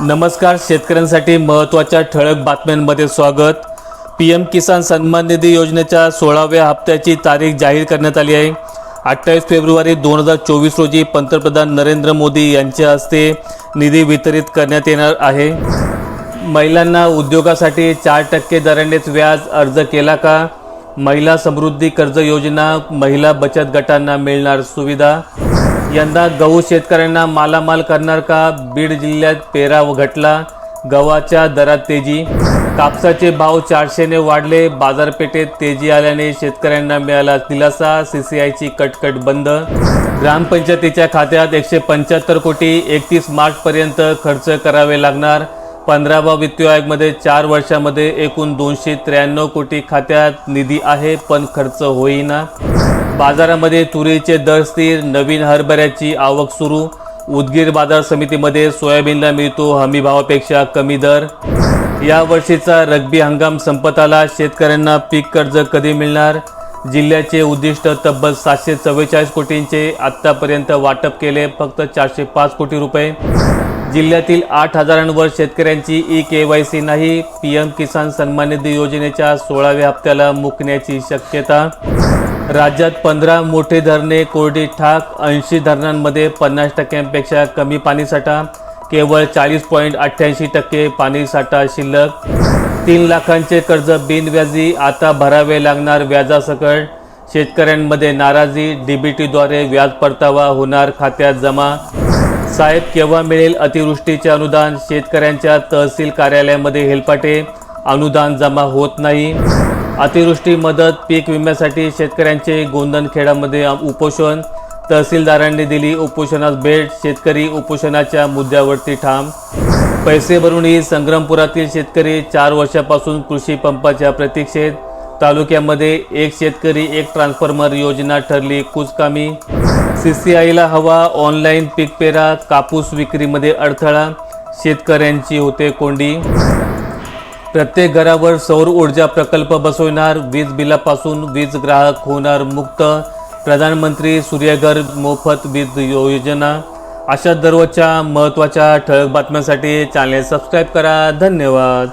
नमस्कार शेतकऱ्यांसाठी महत्त्वाच्या ठळक बातम्यांमध्ये स्वागत. पी एम किसान सन्मान निधी योजनेच्या सोळाव्या हप्त्याची तारीख जाहीर करण्यात आली आहे. अठ्ठावीस फेब्रुवारी दोन हजार चोवीस रोजी पंतप्रधान नरेंद्र मोदी यांच्या हस्ते निधी वितरित करण्यात येणार आहे. महिलांना उद्योगासाठी चार टक्के दरानेच व्याज अर्ज केला का? महिला समृद्धी कर्ज योजना महिला बचत गटांना मिळणार सुविधा? यंदा गहू शेतकऱ्यांना मालामाल करणार का? बीड जिल्ह्यात पेरा घटला गव्हाच्या दरात तेजी. कापसाचे भाव चारशेने वाढले बाजारपेठेत तेजी आल्याने शेतकऱ्यांना मिळाला दिलासा सीसीआयची कटकट बंद. ग्रामपंचायतीच्या खात्यात एकशे पंच्याहत्तर कोटी एकतीस मार्चपर्यंत खर्च करावे लागणार. पंधरावा वित्त आयोगमध्ये चार वर्षामध्ये एकूण दोनशे त्र्याण्णव कोटी खात्यात निधी आहे पण खर्च होईना. बाजारामध्ये तुरीचे दर स्थिर नवीन हरभऱ्याची आवक सुरू. उदगीर बाजार समितीमध्ये सोयाबीनला मिळतो हमी भावापेक्षा कमी दर. या वर्षीचा रग्बी हंगाम संपत आला शेतकऱ्यांना पीक कर्ज कधी मिळणार? जिल्ह्याचे उद्दिष्ट तब्बल सातशे चव्वेचाळीस कोटींचे आत्तापर्यंत वाटप केले फक्त चारशे पाच कोटी रुपये. जिल्ह्यातील आठ हजारांवर शेतकऱ्यांची ई के वाय सी नाही. पी एम किसान सन्मान निधी योजनेच्या सोळाव्या हप्त्याला मुकण्याची शक्यता. राज्यात पंधरा मोठे धरणे कोरडी ठाक ऐंशी धरणांमध्ये पन्नास टक्क्यांपेक्षा कमी पाणीसाठा केवळ चाळीस पॉईंट अठ्ठ्याऐंशी टक्के पाणीसाठा शिल्लक. तीन लाखांचे कर्ज बिनव्याजी आता भरावे लागणार व्याजासकट. शेतकऱ्यांमध्ये नाराजी डीबीटीद्वारे व्याज परतावा होणार खात्यात जमा. साहेब केव्हा मिळेल अतिवृष्टीचे अनुदान? शेतकऱ्यांच्या तहसील कार्यालयामध्ये हेलपाटे. अनुदान जमा होत नाही. अतिवृष्टी मदत पीक विम्यासाठी शेतकऱ्यांचे गोंदनखेडामध्ये उपोषण. तहसीलदारांनी दिली उपोषणास भेट. शेतकरी उपोषणाच्या मुद्द्यावरती ठाम. पैसे भरूनही संग्रामपुरातील शेतकरी चार वर्षापासून कृषी पंपाच्या प्रतीक्षेत. तालुक्यामध्ये एक शेतकरी एक ट्रान्सफॉर्मर योजना ठरली कुचकामी. आयला हवा ऑनलाईन पीक पेरा कापूस विक्रीमध्ये अडथळा शेतकऱ्यांची होते कोंडी. प्रत्येक घरावर सौर ऊर्जा प्रकल्प बसवणार वीज बिलापासून वीज ग्राहक होणार मुक्त. प्रधानमंत्री सूर्यघर मोफत वीज योजना. अशा दररोजच्या महत्त्वाच्या ठळक बातम्यांसाठी चॅनेल सबस्क्राईब करा. धन्यवाद.